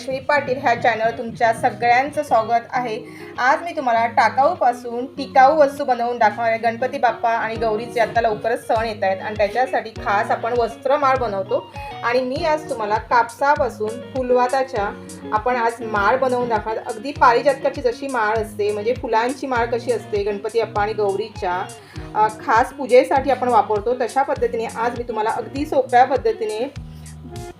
अश्विनी पाटील ह्या चॅनल तुमच्या सगळ्यांचं स्वागत आहे. आज मी तुम्हाला टाकाऊपासून टिकाऊ वस्तू बनवून दाखवणार आहे. गणपती बाप्पा आणि गौरीचे आता लवकरच सण येत आहेत आणि त्याच्यासाठी खास आपण वस्त्रमाळ बनवतो. आणि मी आज तुम्हाला कापसापासून फुलवाताच्या आपण आज माळ बनवून दाखवणार अगदी पारिजातकाची जशी माळ असते म्हणजे फुलांची माळ कशी असते गणपती बाप्पा आणि गौरीच्या खास पूजेसाठी आपण वापरतो तशा पद्धतीने आज मी तुम्हाला अगदी सोप्या पद्धतीने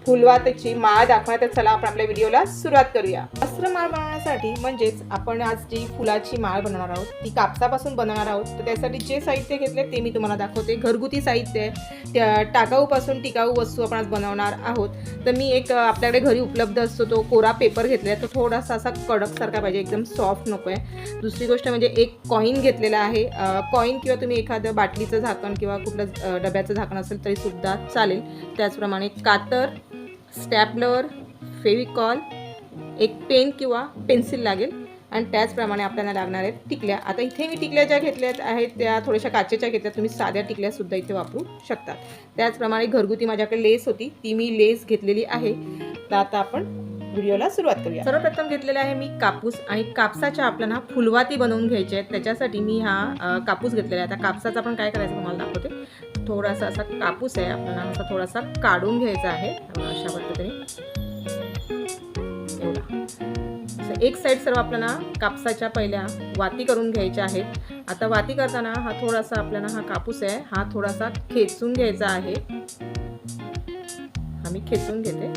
फुलवातीची माळ दाखवण्यात तर चला आपण आपल्या व्हिडिओला सुरुवात करूया. वस्त्र माळ बनवण्यासाठी म्हणजेच आपण आज जी फुलाची माळ बनवणार आहोत ती कापसापासून बनवणार आहोत. तर त्यासाठी जे साहित्य घेतले ते मी तुम्हाला दाखवते. घरगुती साहित्य आहे. त्या टाकाऊपासून टिकाऊ वस्तू आपण आज बनवणार आहोत. तर मी एक आपल्याकडे घरी उपलब्ध असतो तो कोरा पेपर घेतला आहे. तो थोडासा असा कडकसारखा पाहिजे. एकदम सॉफ्ट नको आहे दुसरी गोष्ट म्हणजे एक कॉईन घेतलेला आहे. कॉईन किंवा तुम्ही एखादं बाटलीचं झाकण किंवा कुठलं डब्याचं झाकण असेल तरीसुद्धा चालेल. त्याचप्रमाणे कातर स्टॅपलर फेविकॉल एक पेन किंवा पेन्सिल लागेल. आणि त्याचप्रमाणे आपल्याला लागणार आहेत टिकल्या. आता इथे मी टिकल्या ज्या घेतल्या आहेत त्या थोड्याशा काचेच्या घेतल्या तुम्ही साध्या टिकल्यासुद्धा इथे वापरू शकता त्याचप्रमाणे घरगुती माझ्याकडे लेस होती. ती मी लेस घेतलेली आहे. तर आता आपण व्हिडिओला सुरुवात करूया. सर्वप्रथम घेतलेला आहे मी कापूस आणि कापसाच्या आपल्याला फुलवाती बनवून घ्यायच्या आहेत. त्याच्यासाठी मी हा कापूस घेतलेला आहे. आता कापसाचा आपण काय करायचं तुम्हाला दाखवते. थोडासा असा कापूस आहे. आपल्याला असा थोडासा काढून घ्यायचा आहे. अशा पद्धतीने एवढा. एक साईड सर्व आपल्याला कापसाच्या पहिल्या वाती करून घ्यायच्या आहेत. आता वाती करताना हा थोडासा आपल्याला हा कापूस आहे हा थोडासा खेचून घ्यायचा आहे. हा मी खेचून घेते.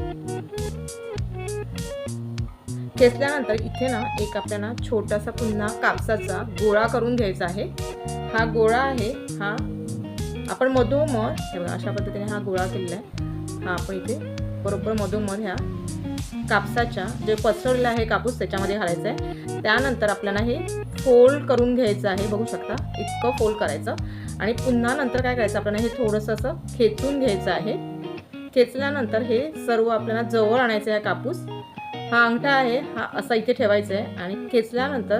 खेचल्यानंतर इथे ना एक आपल्याला छोटासा पुन्हा कापसाचा गोळा करून घ्यायचा आहे. हा गोळा आहे हा आपण मधोमध हे बघा अशा पद्धतीने हा गोळा केलेला आहे. हा आपण इथे बरोबर मधोमध ह्या कापसाच्या जे पसरलेला आहे कापूस त्याच्यामध्ये घालायचं आहे. त्यानंतर आपल्याला हे फोल्ड करून घ्यायचं आहे बघू शकता. इतकं फोल्ड करायचं. आणि पुन्हा नंतर काय करायचं? आपल्याला हे थोडंसं असं खेचून घ्यायचं आहे. खेचल्यानंतर हे सर्व आपल्याला जवळ आणायचं आहे कापूस. हा अंगठा आहे हा असा इथे ठेवायचा आहे. आणि खेचल्यानंतर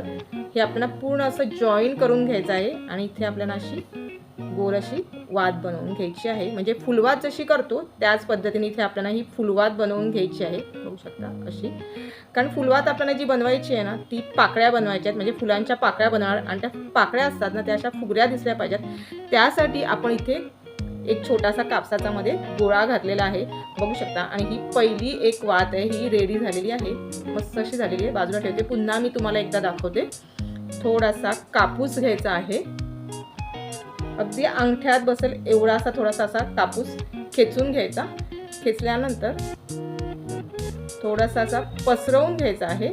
हे आपल्याला पूर्ण असं जॉईन करून घ्यायचं आहे. आणि इथे आपल्याला अशी गोल अशी वात बनवून घ्यायची आहे. म्हणजे फुलवात जशी करतो त्याच पद्धतीने इथे आपल्याला ही फुलवात बनवून घ्यायची आहे. बघू शकता अशी कारण फुलवात आपल्याला जी बनवायची आहे ना ती पाकळ्या बनवायच्या आहेत. म्हणजे फुलांच्या पाकळ्या बनवणार आणि त्या पाकळ्या असतात ना त्या अशा फुगऱ्या दिसल्या पाहिजेत. त्यासाठी आपण इथे एक छोटासा कापसाचा मध्ये गोळा घातलेला आहे. बघू शकता. आणि ही पहिली एक वात आहे. ही रेडी झालेली आहे. मस्त अशी झालेली आहे. बाजूला ठेवते. पुन्हा मी तुम्हाला एकदा दाखवते. थोडासा कापूस घ्यायचा आहे. अगदी अंगठ्यात बसेल एवढा असा थोडासा असा कापूस खेचून घ्यायचा. खेचल्यानंतर थोडासा असा पसरवून घ्यायचा आहे.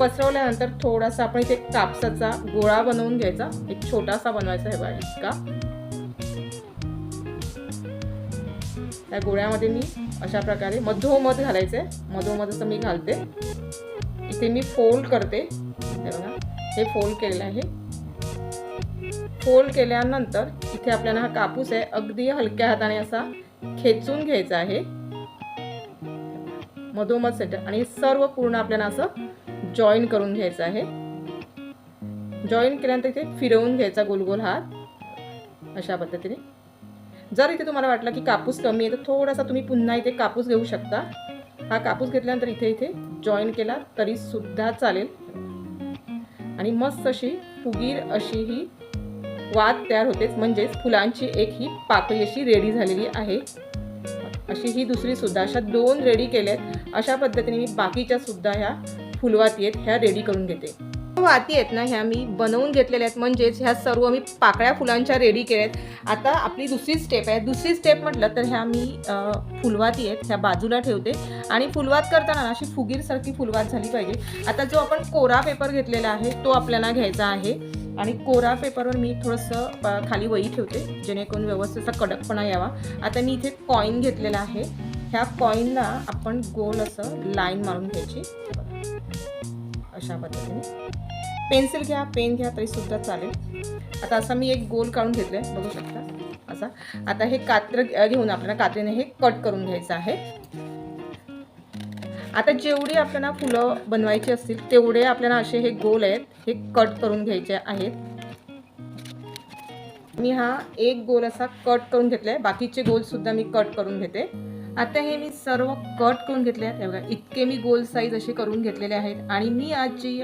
पसरवल्यानंतर थोडासा आपण इथे कापसाचा गोळा बनवून घ्यायचा. एक छोटासा बनवायचा आहे बघा इतका. त्या गोळ्यामध्ये मी अशा प्रकारे मधोमध घालायचे मधोमध असं मी घालते. इथे मी फोल्ड करते. हे फोल्ड केलेलं आहे. फोल्ड केल्यानंतर इथे आपल्याला हा कापूस आहे अगदी हलक्या हाताने असा खेचून घ्यायचा आहे. मधोमध सेटर आणि सर्व पूर्ण आपल्याला असं जॉईन करून घ्यायचं आहे. जॉईन केल्यानंतर इथे फिरवून घ्यायचा गोल गोल हात. अशा पद्धतीने. जर इथे तुम्हाला वाटलं की कापूस कमी आहे तर थोडासा तुम्ही पुन्हा इथे कापूस घेऊ शकता. हा कापूस घेतल्यानंतर इथे इथे जॉईन केला तरी सुद्धा चालेल. आणि मस्त अशी फुगीर अशी ही वात तयार होतेच. म्हणजेच फुलांची एक ही पाकळी अशी रेडी झालेली आहे. अशी ही दुसरी सुद्धा अशा दोन रेडी केल्यात. अशा पद्धतीने मी बाकीच्या सुद्धा ह्या फुलवाती आहेत ह्या रेडी करून घेते. वाती आहेत ना ह्या मी बनवून घेतलेल्या आहेत. म्हणजेच ह्या सर्व मी पाकळ्या फुलांच्या रेडी केल्या आहेत. आता आपली दुसरी स्टेप आहे. दुसरी स्टेप म्हटलं तर ह्या मी फुलवाती आहेत. ह्या बाजूला ठेवते. आणि फुलवात करताना ना अशी फुगीरसारखी फुलवात झाली पाहिजे. आता जो आपण कोरा पेपर घेतलेला आहे तो आपल्याला घ्यायचा आहे. आणि कोरा पेपरवर मी थोडंसं खाली वही ठेवते जेणेकरून व्यवस्थित कडकपणा यावा. आता मी इथे कॉईन घेतलेला आहे. ह्या कॉईनला आपण गोल असं लाईन मारून घ्यायची. अशा पद्धतीने. पेन्सिल घ्या पेन घ्या तरी सुद्धा चालेल. आता असा मी एक गोल काढून घेतलं आहे बघू शकता. असा. आता हे कात्र घेऊन आपल्याला कात्रीने हे कट करून घ्यायचं आहे. आता जेवढी आपल्याला फुलं बनवायची असतील तेवढे आपल्याला असे हे गोल आहेत हे कट करून घ्यायचे आहेत. मी हा एक गोल असा कट करून घेतला आहे बाकीचे गोलसुद्धा मी कट करून घेते. आता हे मी सर्व कट करून घेतले आहेत. बघा इतके मी गोल साईज असे करून घेतलेले आहेत. आणि मी आज जी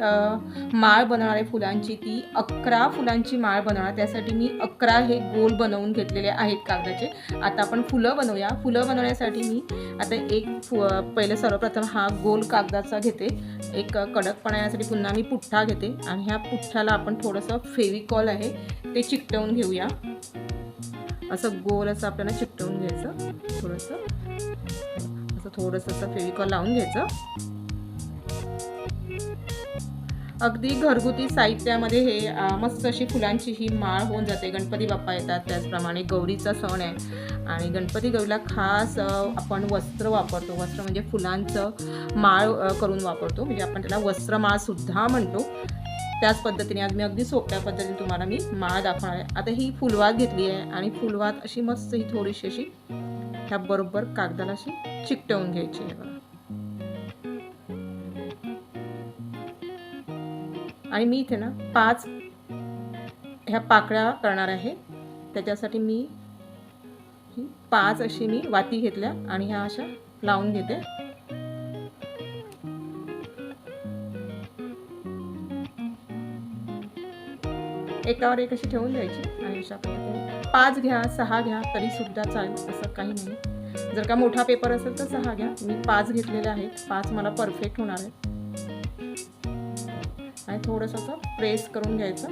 माळ बनवणार आहे फुलांची ती अकरा फुलांची माळ बनवणार. त्यासाठी मी अकरा हे गोल बनवून घेतलेले आहेत कागदाचे. आता आपण फुलं बनवूया. फुलं बनवण्यासाठी मी आता एक फु पहिलं सर्वप्रथम हा गोल कागदाचा घेते. एक कडकपणा येण्यासाठी पुन्हा मी पुठ्ठा घेते. आणि ह्या पुठ्ठ्याला आपण थोडंसं फेविकॉल आहे ते चिकटवून घेऊया. असं गोल असं आपल्याला चिकटवून घ्यायचं. थोडंसं. असं थोडंसं असं फेविकॉल लावून घ्यायचं. अगदी घरगुती साहित्यामध्ये हे मस्त अशी फुलांची ही माळ होऊन जाते. गणपती बाप्पा येतात त्याचप्रमाणे गौरीचा सण आहे. आणि गणपती गौरीला खास आपण वस्त्र वापरतो. वस्त्र म्हणजे फुलांचं माळ करून वापरतो. म्हणजे आपण त्याला वस्त्रमाळसुद्धा म्हणतो. त्याच पद्धतीने आज मी अगदी सोप्या पद्धतीने तुम्हाला मी माळ दाखवणार आहे. आता ही फुलवात घेतली आहे आणि फुलवात अशी मस्त ही थोडीशी अशी ह्या बरोबर कागदाला अशी चिकटवून घ्यायची. आहे बघा आणि मी इथे ना पाच ह्या पाकळ्या करणार आहे. त्याच्यासाठी मी पाच अशी मी वाती घेतल्या आणि ह्या अशा लावून घेते. एकावर एक अशी ठेवून द्यायची आणि अशा पद्धतीने पाच घ्या सहा घ्या तरी सुद्धा चालेल असं काही नाही. जर का मोठा पेपर असेल तर सहा घ्या. मी पाच घेतलेले आहेत. पाच मला परफेक्ट होणार आहे आणि थोडंसं असं प्रेस करून घ्यायचं.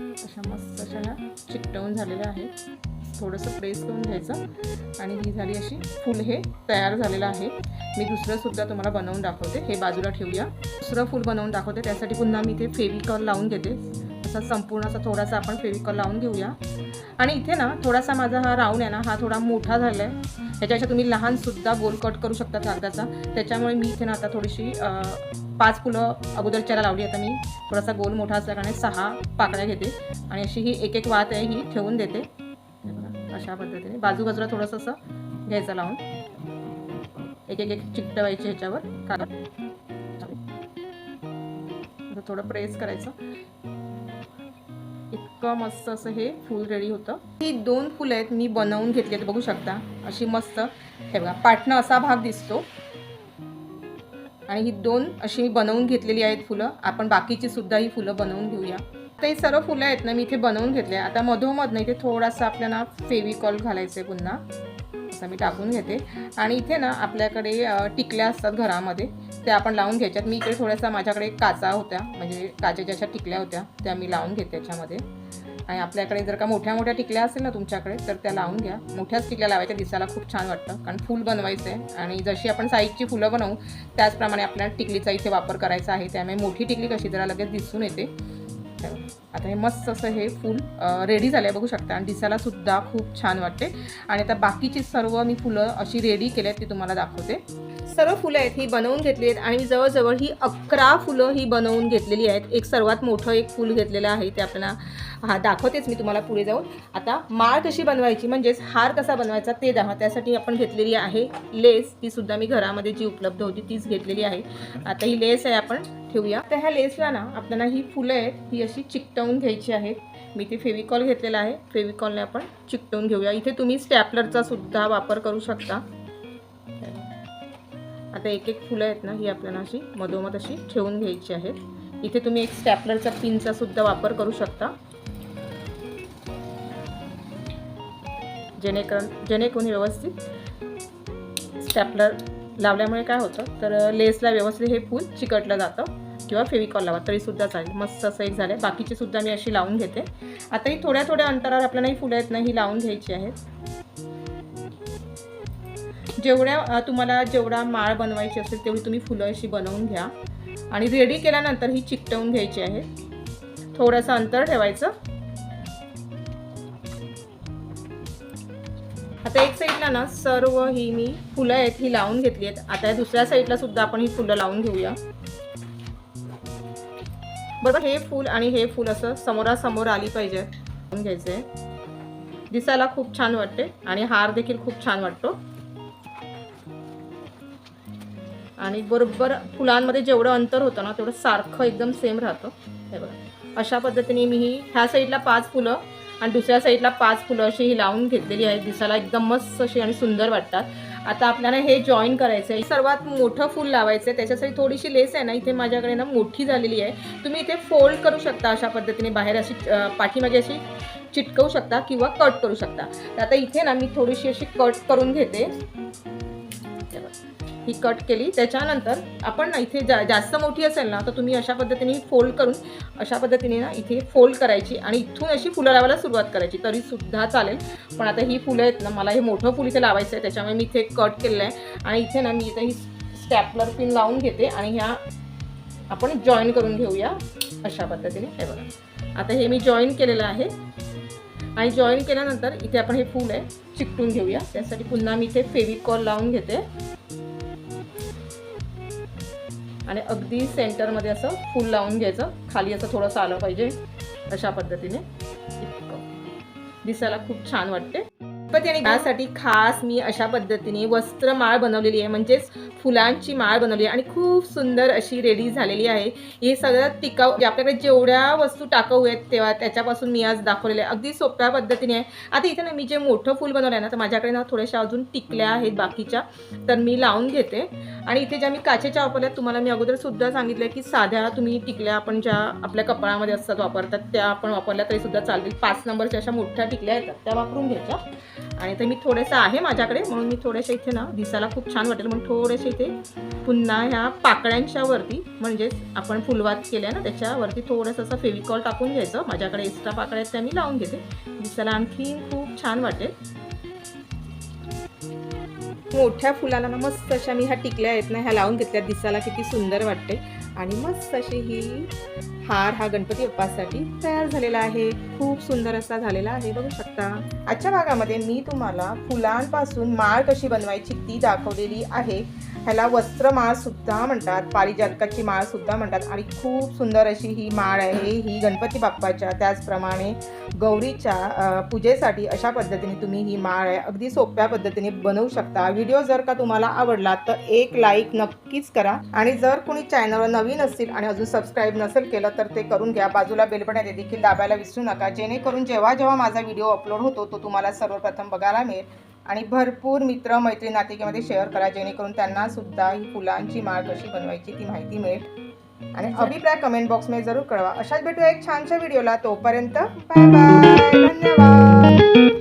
अशा मस्त अशा ह्या चिकटवून झालेल्या आहेत. थोडंसं प्रेस करून घ्यायचं. आणि ही झाली अशी फुल हे तयार झालेलं आहे. मी दुसरं सुद्धा तुम्हाला बनवून दाखवते. हे बाजूला ठेवूया. दुसरं फुल बनवून दाखवते. त्यासाठी पुन्हा मी इथे फेविकॉल लावून घेते. असा संपूर्ण असा थोडासा आपण फेविकॉल लावून घेऊया. आणि इथे ना थोडासा माझा हा राऊंड आहे ना हा थोडा मोठा झाला आहे ह्याच्यापेक्षा तुम्ही लहानसुद्धा गोल कट करू शकता कागदाचा त्याच्यामुळे मी इथे ना आता थोडीशी पाच फुलं अगोदरच्याला लावली आता मी थोडासा गोल मोठा असल्याकारणे सहा पाकळ्या घेते. आणि अशी ही एक एक वात आहे ही ठेवून देते. अशा पद्धतीने. बाजू बाजूला थोडंसं असं घ्यायचं लावून. एक एक एक चिकटवायची ह्याच्यावर. कागद थोडं प्रेस करायचं. इतकं मस्त असं हे फूल रेडी होतं. ही दोन फुलं आहेत मी बनवून घेतली आहेत बघू शकता. अशी मस्त हे बघा पाटणं असा भाग दिसतो. आणि ही दोन अशी मी बनवून घेतलेली आहेत फुलं. आपण बाकीची सुद्धा ही फुलं बनवून घेऊया. आता ही सर्व फुलं आहेत ना मी इथे बनवून घेतले आता मधोमध ना इथे थोडासा आपल्याला फेविकॉल घालायचं आहे पुन्हा. असं मी टाकून घेते. आणि इथे ना आपल्याकडे टिकल्या असतात घरामध्ये. त्या आपण लावून घ्यायच्यात. मी इकडे थोड्यासा माझ्याकडे काचा होत्या. म्हणजे काचेच्या अशा टिकल्या होत्या त्या मी लावून घेते याच्यामध्ये. आणि आपल्याकडे जर का मोठ्या मोठ्या टिकल्या असेल ना तुमच्याकडे तर त्या लावून घ्या. मोठ्याच टिकल्या लावायच्या दिसायला खूप छान वाटतं. कारण फूल बनवायचं आहे आणि जशी आपण साईजची फुलं बनवू त्याचप्रमाणे आपल्याला टिकलीचा इथे वापर करायचा आहे. त्यामुळे मोठी टिकली कशी जरा लगेच दिसून येते. आता हे मस्त असं हे फूल रेडी झालं आहे बघू शकता. आणि दिसायला सुद्धा खूप छान वाटते. आणि आता बाकीची सर्व मी फुलं अशी रेडी केली आहेत ती तुम्हाला दाखवते. सर्व फुलं आहेत ही बनवून घेतली आहेत आणि मी जवळजवळ ही अकरा फुलं ही बनवून घेतलेली आहेत. एक सर्वात मोठं एक फूल घेतलेलं आहे ते आपल्याला हा दाखवतेच मी तुम्हाला पुढे जाऊन. आता माळ कशी बनवायची म्हणजेच हार कसा बनवायचा ते दाखवा. त्यासाठी आपण घेतलेली आहे लेस ती सुद्धा मी घरामध्ये जी उपलब्ध होती तीच घेतलेली आहे. आता ही लेस आहे आपण ठेवूया. तर ह्या लेसला ना आपल्याला ही फुलं आहेत ही अशी चिकटवून घ्यायची आहेत. मी ते फेविकॉल घेतलेला आहे. फेविकॉलने आपण चिकटवून घेऊया. इथे तुम्ही स्टॅपलरचा सुद्धा वापर करू शकता. आता एक एक फुलं आहेत ना ही आपल्याला अशी मधोमध अशी ठेवून घ्यायची आहेत. इथे तुम्ही एक स्टॅपलरचा पिनचा सुद्धा वापर करू शकता. जेणेकरून जेणेकरून हे व्यवस्थित स्टॅपलर लावल्यामुळे काय होतं तर लेसला व्यवस्थित हे फूल चिकटलं जातं किंवा फेविकॉल लावा तरीसुद्धा चालेल. मस्त असं एक झालं आहे बाकीची सुद्धा मी अशी लावून घेते. आता ही थोड्या थोड्या अंतरावर आपल्याला ही फुलं आहेत ना ही लावून घ्यायची आहेत. जेवढ्या तुम्हाला जेवढा माळ बनवायची असेल तेवढी तुम्ही फुलं अशी बनवून घ्या. आणि रेडी केल्यानंतर ही चिकटवून घ्यायची आहे. थोडंसं अंतर ठेवायचं. आता एक साईडला ना सर्व ही मी फुलं आहेत ही लावून घेतली आहेत. आता या दुसऱ्या साईडला सुद्धा आपण ही फुलं लावून घेऊया. बरोबर हे फूल आणि हे फूल असं समोरासमोर आली पाहिजे. घ्यायचं आहे दिसायला खूप छान वाटते आणि हार देखील खूप छान वाटतो. आणि बरोबर फुलांमध्ये जेवढं अंतर होतं ना तेवढं सारखं एकदम सेम राहतं. हे बघा. अशा पद्धतीने मी ही ह्या साईडला पाच फुलं आणि दुसऱ्या साईडला पाच फुलं अशी ही लावून घेतलेली आहेत दिसायला एकदम मस्त अशी आणि सुंदर वाटतात. आता आपल्याला हे जॉईन करायचं आहे सर्वात मोठं फूल लावायचं आहे त्याच्यासाठी थोडीशी लेस आहे ना. इथे माझ्याकडे ना मोठी झालेली आहे. तुम्ही इथे फोल्ड करू शकता अशा पद्धतीने. बाहेर अशी पाठीमागे अशी चिटकवू शकता किंवा कट करू शकता. तर आता इथे ना मी थोडीशी अशी कट करून घेते. हे ही कट केली. त्याच्यानंतर आपण ना इथे जा जास्त मोठी असेल ना तर तुम्ही अशा पद्धतीने फोल्ड करून अशा पद्धतीने ना इथे फोल्ड करायची आणि इथून अशी फुलं लावायला सुरुवात करायची. तरीसुद्धा चालेल. पण आता ही फुलं आहेत ना मला हे मोठं फुल इथे लावायचं आहे त्याच्यामुळे मी इथे कट केलेलं आहे. आणि इथे ना मी इथे ही स्टॅपलर पिन लावून घेते आणि ह्या आपण जॉईन करून घेऊया. अशा पद्धतीने. हे बघा. आता हे मी जॉईन केलेलं आहे. आणि जॉईन केल्यानंतर इथे आपण हे फूल आहे चिकटून घेऊया. त्यासाठी पुन्हा मी इथे फेविकॉल लावून घेते. आणि अगदी सेंटरमध्ये असं फूल लावून घ्यायचं. खाली असं थोडंसं आलं पाहिजे अशा पद्धतीने. इतकं. दिसायला खूप छान वाटते. पण त्याने यासाठी खास मी अशा पद्धतीने वस्त्रमाळ बनवलेली आहे. म्हणजेच फुलांची माळ बनवली आहे. आणि खूप सुंदर अशी रेडी झालेली आहे. हे सगळं टिकाऊ आपल्याकडे जेवढ्या वस्तू टाकाऊ आहेत तेव्हा त्याच्यापासून मी आज दाखवलेले आहे. अगदी सोप्या पद्धतीने आहे. आता इथे ना मी जे मोठं फूल बनवलं आहे ना तर माझ्याकडे ना थोड्याशा अजून टिकल्या आहेत बाकीच्या. तर मी लावून घेते. आणि इथे ज्या मी काचेच्या वापरल्या तुम्हाला मी अगोदर सुद्धा सांगितलं की साध्या तुम्ही टिकल्या आपण ज्या आपल्या कपाळामध्ये असतात वापरतात त्या आपण वापरल्या तरी सुद्धा चालतील. पाच नंबरच्या अशा मोठ्या टिकल्या येतात. त्या वापरून घ्यायच्या. आणि ते मी थोडंसं आहे माझ्याकडे म्हणून मी थोडेसे इथे ना दिसायला खूप छान वाटेल. म्हणून थोडेसे इथे पुन्हा ह्या पाकळ्यांच्या वरती म्हणजेच आपण फुलवात केल्या ना त्याच्यावरती थोडंसं असं फेविकॉल टाकून घ्यायचं. माझ्याकडे एक्स्ट्रा पाकळ्या आहेत त्या मी लावून घेते. दिसायला आणखी खूप छान वाटेल. मोठ्या फुलाला ना मस्त अशा मी ह्या टिकल्या आहेत ना ह्या लावून घेतल्या. दिसायला किती सुंदर वाटते आणि मस्त अशी ही हार हा गणपती बाप्पासाठी तयार झालेला आहे. खूप सुंदर असा झालेला आहे बघू शकता. आजच्या भागामध्ये मी तुम्हाला फुलांपासून माळ कशी बनवायची ती दाखवलेली आहे. ह्याला वस्त्रमाळ सुद्धा म्हणतात पारिजातकाची माळ सुद्धा म्हणतात. आणि खूप सुंदर अशी ही माळ आहे ही गणपती बाप्पाच्या त्याचप्रमाणे गौरीच्या पूजेसाठी अशा पद्धतीने तुम्ही ही माळ आहे. अगदी सोप्या पद्धतीने बनवू शकता. व्हिडिओ जर का तुम्हाला आवडला तर एक लाईक नक्कीच करा. आणि जर कोणी चॅनलवर नवीन असतील आणि अजून सबस्क्राईब नसेल केलं तर ते करून घ्या. बाजूला बेलबटन देखील दाबायला विसरू नका. जेणेकरून जेव्हा जेव्हा माझा व्हिडिओ अपलोड होतो तो तुम्हाला सर्वप्रथम बघायला मिळेल. आणि भरपूर मित्र मैत्रीण नातिकेमध्ये शेअर करा जेणेकरून त्यांना सुद्धा ही फुलांची माळ कशी बनवायची ती माहिती मिळेल. आणि अभिप्राय कमेंट बॉक्समध्ये जरूर कळवा. अशाच भेटूया एक छानशा व्हिडिओला तोपर्यंत बाय बाय धन्यवाद.